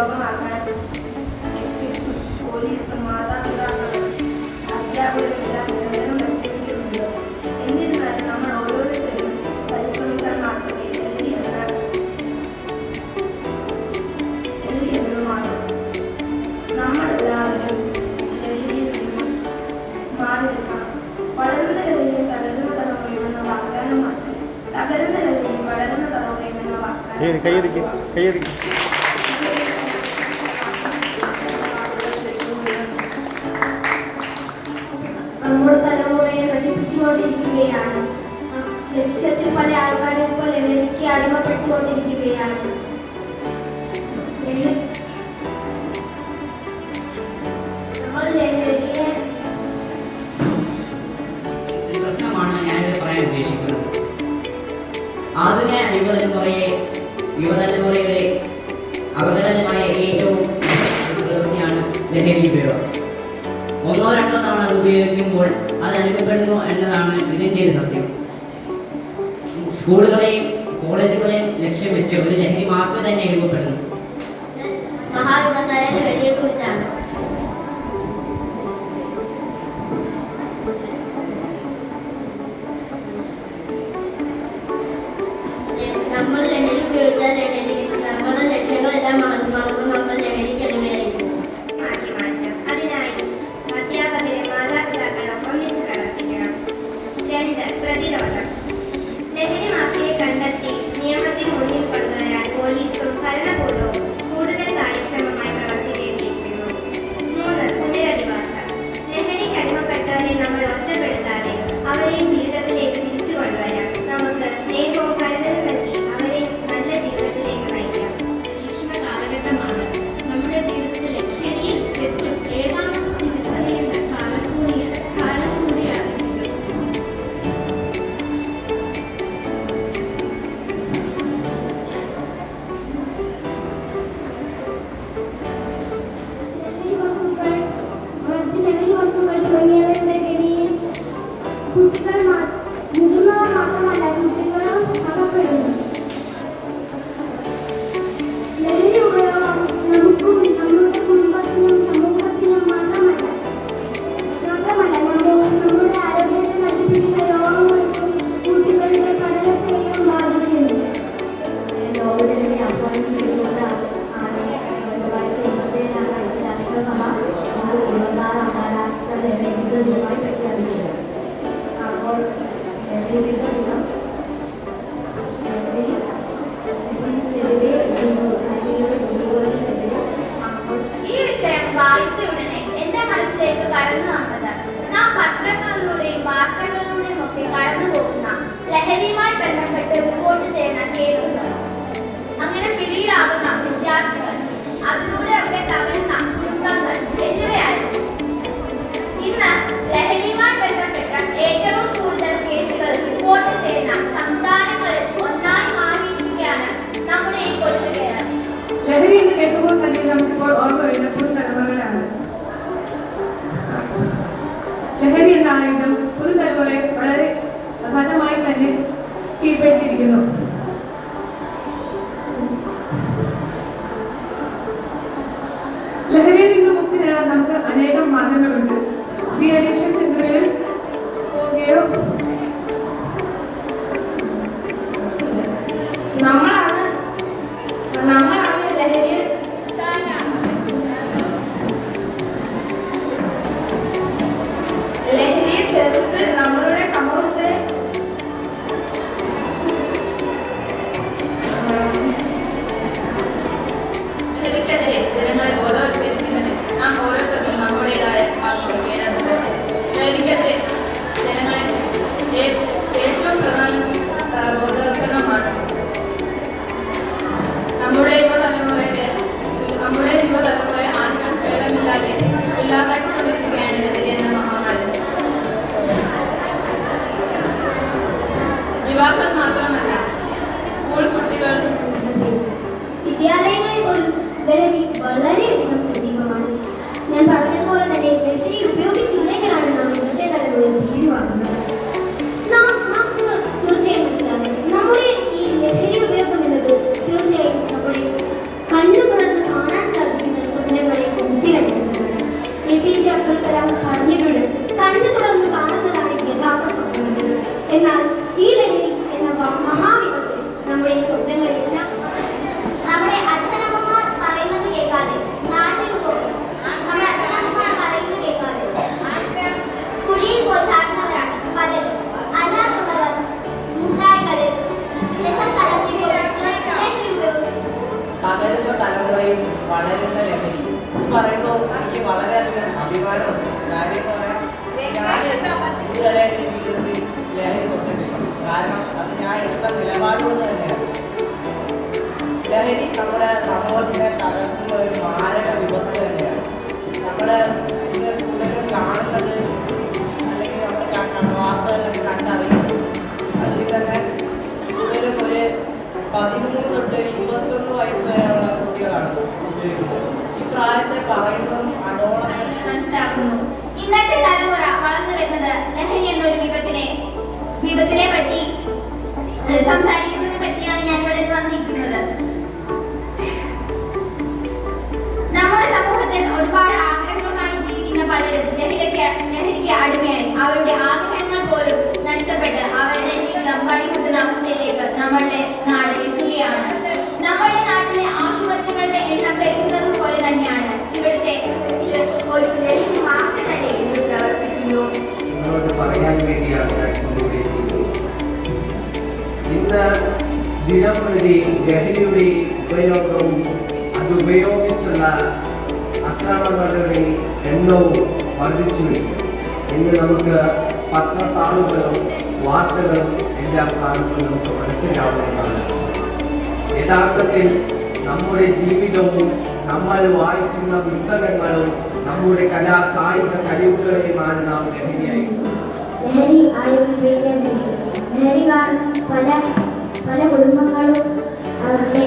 ലോകമാക്കാൻ എക്സൈസും പോലീസും മാതാപിതാക്കളും അധ്യാപകരും എല്ലാം നിരന്തരം പരിശ്രമിക്കുന്നുണ്ട് എന്നിരുന്നാലും നമ്മൾ ഓരോരുത്തരും പരിശ്രമിച്ചാൽ മാത്രമേ ലഹരി എന്നത് മാറും നമ്മളെല്ലാവരും ലഹരിയിൽ നിന്നും മാറി നിൽക്കണം വളരുന്ന ലഹരിയും തകരുന്ന തലമുറയും എന്ന വാഗ്ദാനം കൈയടിക്ക് കൈയടിക്ക് നശിപ്പിച്ചുകൊണ്ടിരിക്കുകയാണ് ലക്ഷ്യത്തിൽ പല ആൾക്കാരും ഇപ്പോൾ ലഹരിക്ക് അടിമപ്പെട്ടുകൊണ്ടിരിക്കുകയാണ്. ഒന്നോ രണ്ടോ തവണ ഉപയോഗിക്കുമ്പോൾ അത് അനുഭവപ്പെടുന്നു എന്നതാണ് ഇതിന്റെ ഒരു സത്യം. സ്കൂളുകളെയും കോളേജുകളെയും ലക്ഷ്യം വെച്ച് ഒരു ലഹരി മാത്രം തന്നെ ലഹരിയെ ആയുധം പുതു തലമുറ വളരെ പ്രധാനമായി തന്നെ കീഴ്പ്പെടുത്തിയിരിക്കുന്നു. ലഹരിയിൽ നിന്ന് മുക്തി നേടാൻ നമുക്ക് അനേകം മാർഗങ്ങളുണ്ട്. റിയലേഷൻ സെന്ററുകളിൽ നമ്മൾ അബ്ദുൽ കലാം സാനിയയോട് കണ്ണു തുറന്ന് എന്നാൽ ഈ ലഹരി എന്ന മഹാവിധത്തിൽ നമ്മുടെ സ്വപ്നങ്ങളെല്ലാം നമ്മുടെ അച്ഛനമ്മമാർ പറയുന്നത് കേൾക്കാതെ നാട്ടിൽ പോകും നമ്മുടെ അച്ഛനമ്മമാർ പറയുന്നത് കേൾക്കാതെ കുഴിയിൽ പോയി ചാടുന്നവരാണ് പലരും. അല്ലാത്തവർ മുട്ടായികളിൽ തകരുന്ന തലമുറയിൽ വളരുന്ന ലഹരി. പറയുമ്പോൾ എനിക്ക് വളരെയധികം അഭിമാനമുണ്ട്. കാര്യം പറയാം ഞാൻ ഇതുവരെ എന്റെ ജീവിതത്തിൽ ലഹരി തൊട്ടിട്ടില്ല കാരണം അത് ഞാൻ എടുത്ത നിലപാടുകൊണ്ട് തന്നെയാണ്. ലഹരി നമ്മുടെ സമൂഹത്തിനെ തകർക്കുന്ന ഒരു മാരക വിപത്ത് തന്നെയാണ്. നമ്മൾ ഇത് കൂടുതലും കാണുന്നത് അല്ലെങ്കിൽ നമ്മൾ വാർത്തകളിൽ കണ്ടറിയുന്നത്. അതിൽ തന്നെ കൂടുതലും ഒരു പതിമൂന്ന് തൊട്ട് ഇരുപത്തൊന്ന് വയസ്സ് വരെയുള്ള കുട്ടികളാണ് ഉപയോഗിക്കുന്നത്. പ്രായത്തെ ഇന്നത്തെ തലമുറ വളർന്നു വരുന്നത് ലഹരി എന്ന ഒരു വിപത്തിനെ വിപത്തിനെ പറ്റി ദിനംപ്രതി ലഹരിയുടെ ഉപയോഗവും അതുപയോഗിച്ചുള്ള അക്രമങ്ങളുടെ എണ്ണവും വർദ്ധിച്ചു. ഇന്ന് നമുക്ക് പത്രത്താളുകളും വാർത്തകളും എല്ലാം കാണുമ്പോൾ നമുക്ക് മനസ്സിലാവുന്നതാണ്. യഥാർത്ഥത്തിൽ നമ്മുടെ ജീവിതവും നമ്മൾ വായിക്കുന്ന പുസ്തകങ്ങളും നമ്മുടെ കലാ കായിക കഴിവുകളെയുമാണ് നാം ലഹരിയായി. പല കുടുംബങ്ങളും അവരുടെ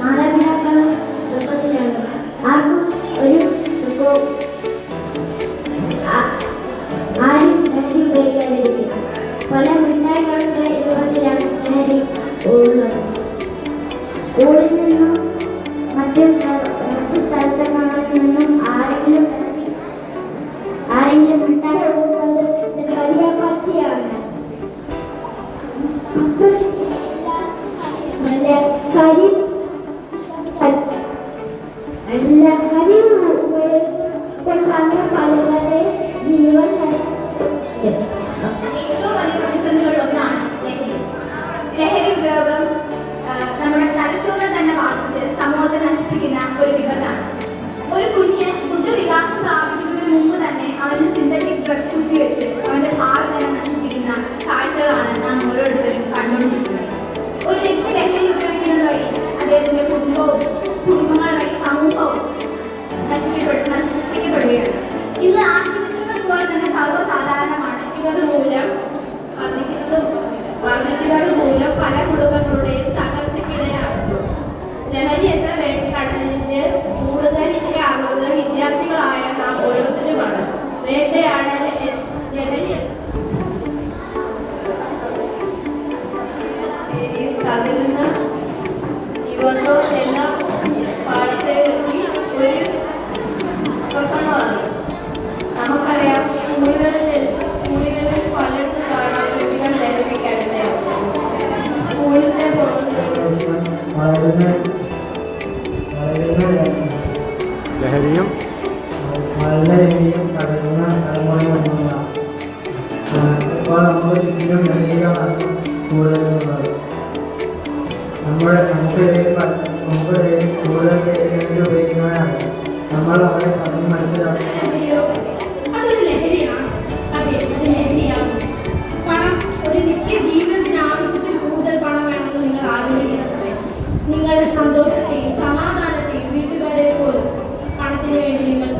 മാതാപിതാക്കളും ദുഃഖത്തിലാണ് ആർക്കും ഒരു ആ- ആരും ലഹരി പല ലഹരി ലഹരി ഉപയോഗിച്ചുകൊണ്ടാണ് പലരുടെ ജീവൻ പ- നമുക്കിടയിൽ കൂടുതൽ ലഹരി ഉപയോഗിക്കുന്നവരാണ് നമ്മൾ അവരെ പറഞ്ഞ് മനസ്സിലാക്കി നിങ്ങളുടെ സന്തോഷത്തെയും സമാധാനത്തെയും വീട്ടുകാരെ പോലും പണത്തിന് വേണ്ടി നിങ്ങൾ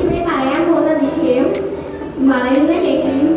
ഇവിടെ പറയാൻ പോകുന്ന വിഷയം വളരുന്ന ലഹരിയും